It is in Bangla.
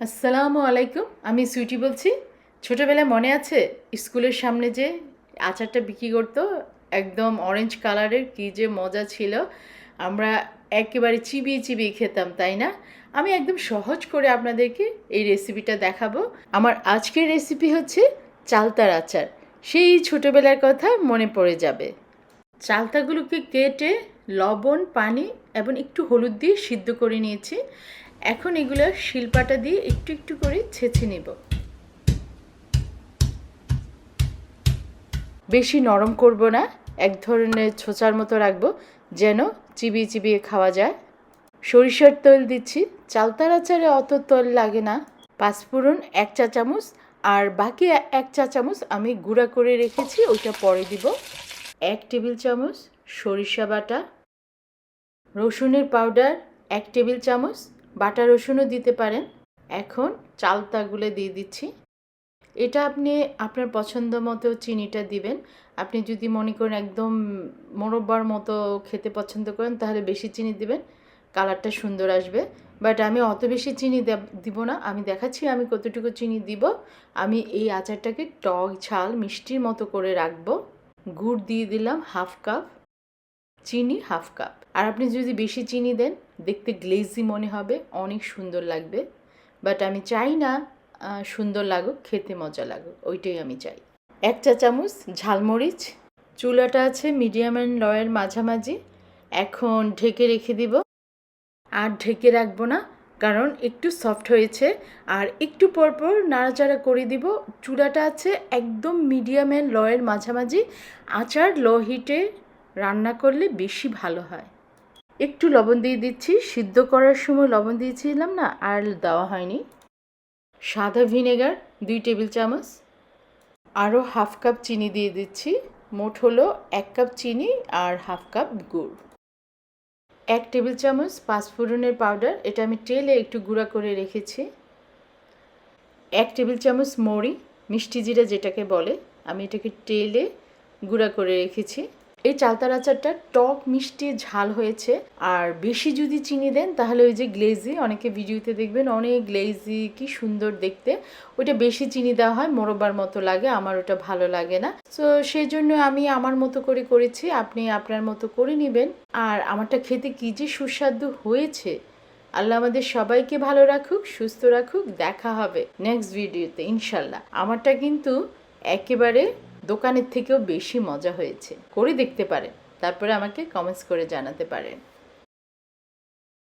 আসসালামু আলাইকুম। আমি সুইটি বলছি। ছোটোবেলায় মনে আছে স্কুলের সামনে যে আচারটা বিক্রি করতো, একদম অরেঞ্জ কালারের কী যে মজা ছিল। আমরা একেবারে চিবিয়ে চিবিয়ে খেতাম, তাই না? আমি একদম সহজ করে আপনাদেরকে এই রেসিপিটা দেখাবো। আমার আজকের রেসিপি হচ্ছে চালতার আচার। সেই ছোটোবেলার কথা মনে পড়ে যাবে। চালতাগুলোকে কেটে লবণ, পানি এবং একটু হলুদ দিয়ে সিদ্ধ করে নিয়েছি। এখন এগুলো শিলপাটা দিয়ে একটু একটু করে ছেঁচে নেব। বেশি নরম করব না, এক ধরনের ছোচার মতো রাখব যেন চিবিয়ে চিবিয়ে খাওয়া যায়। সরিষার তেল দিচ্ছি চালতার আচারে অত তেল লাগে না। পাঁচফোড়ন এক চা চামচ, আর বাকি এক চা চামচ আমি গুঁড়া করে রেখেছি, ওইটা পরে দিব। এক টেবিল চামচ সরিষা বাটা, রসুনের পাউডার, এক টেবিল চামচ বাটা রসুনও দিতে পারেন। এখন চালতাগুলো দিয়ে দিচ্ছি। এটা আপনি আপনার পছন্দ মতো চিনিটা দিবেন। আপনি যদি মনে করেন একদম মোরব্বার মতো খেতে পছন্দ করেন, তাহলে বেশি চিনি দিবেন। কালারটা সুন্দর আসবে। বাট আমি অত বেশি চিনি দেব- না। আমি দেখাচ্ছি আমি কতটুকু চিনি দিব। আমি এই আচারটাকে টক ঝাল, মিষ্টির মতো করে রাখব। গুড় দিয়ে দিলাম হাফ কাপ। চিনি হাফ কাপ। আর আপনি যদি বেশি চিনি দেন দেখতে গ্লেজি মনে হবে, অনেক সুন্দর লাগবে। বাট আমি চাই না সুন্দর লাগুক, খেতে মজা লাগুক, ওইটাই আমি চাই। এক চা চামচ ঝালমরিচ, চুলাটা আছে মিডিয়াম অ্যান্ড লয়ের মাঝামাঝি। এখন ঢেকে রেখে দিব। আর ঢেকে রাখব না, কারণ একটু সফট হয়েছে। আর একটু পরপর নাড়াচাড়া করে দিব। চুলাটা আছে একদম মিডিয়াম অ্যান্ড লয়ের মাঝামাঝি। আচার লো হিটে রান্না করলে বেশি ভালো হয়। একটু লবণ দিয়ে দিচ্ছি। সিদ্ধ করার সময় লবণ দিয়েছিলাম না, আর দেওয়া হয়নি। সাদা ভিনেগার, দুই টেবিল চামচ। আরও হাফ কাপ চিনি দিয়ে দিচ্ছি। মোট হলো এক কাপ চিনি আর হাফ কাপ গুড়। এক টেবিল চামচ পাঁচফোড়নের পাউডার, এটা আমি তেলে একটু গুঁড়া করে রেখেছি। এক টেবিল চামচ মরি, মিষ্টি জিরা যেটাকে বলে, আমি এটাকে তেলে গুঁড়া করে রেখেছি। এই চালতার আচারটা টক, মিষ্টি, ঝাল হয়েছে। আর বেশি যদি চিনি দেন, তাহলে ওই যে গ্লেজি অনেকে ভিডিওতে দেখবেন, অনেক গ্লেজি কি সুন্দর দেখতে। ওইটা বেশি চিনি দেওয়া হয়, মোরব্বার মতো লাগে, আমার ওটা ভালো লাগে না। তো সেই জন্য আমি আমার মতো করে করেছি, আপনি আপনার মতো করে নেবেন। আর আমারটা খেতে কি যে সুস্বাদু হয়েছে। আল্লাহ আমাদের সবাইকে ভালো রাখুক, সুস্থ রাখুক, দেখা হবে নেক্সট ভিডিওতে ইনশাল্লাহ। আমারটা কিন্তু একেবারে দোকানের থেকেও বেশি মজা হয়েছে। করে দেখতে পারেন। তারপরে আমাকে কমেন্টস করে জানাতে পারেন।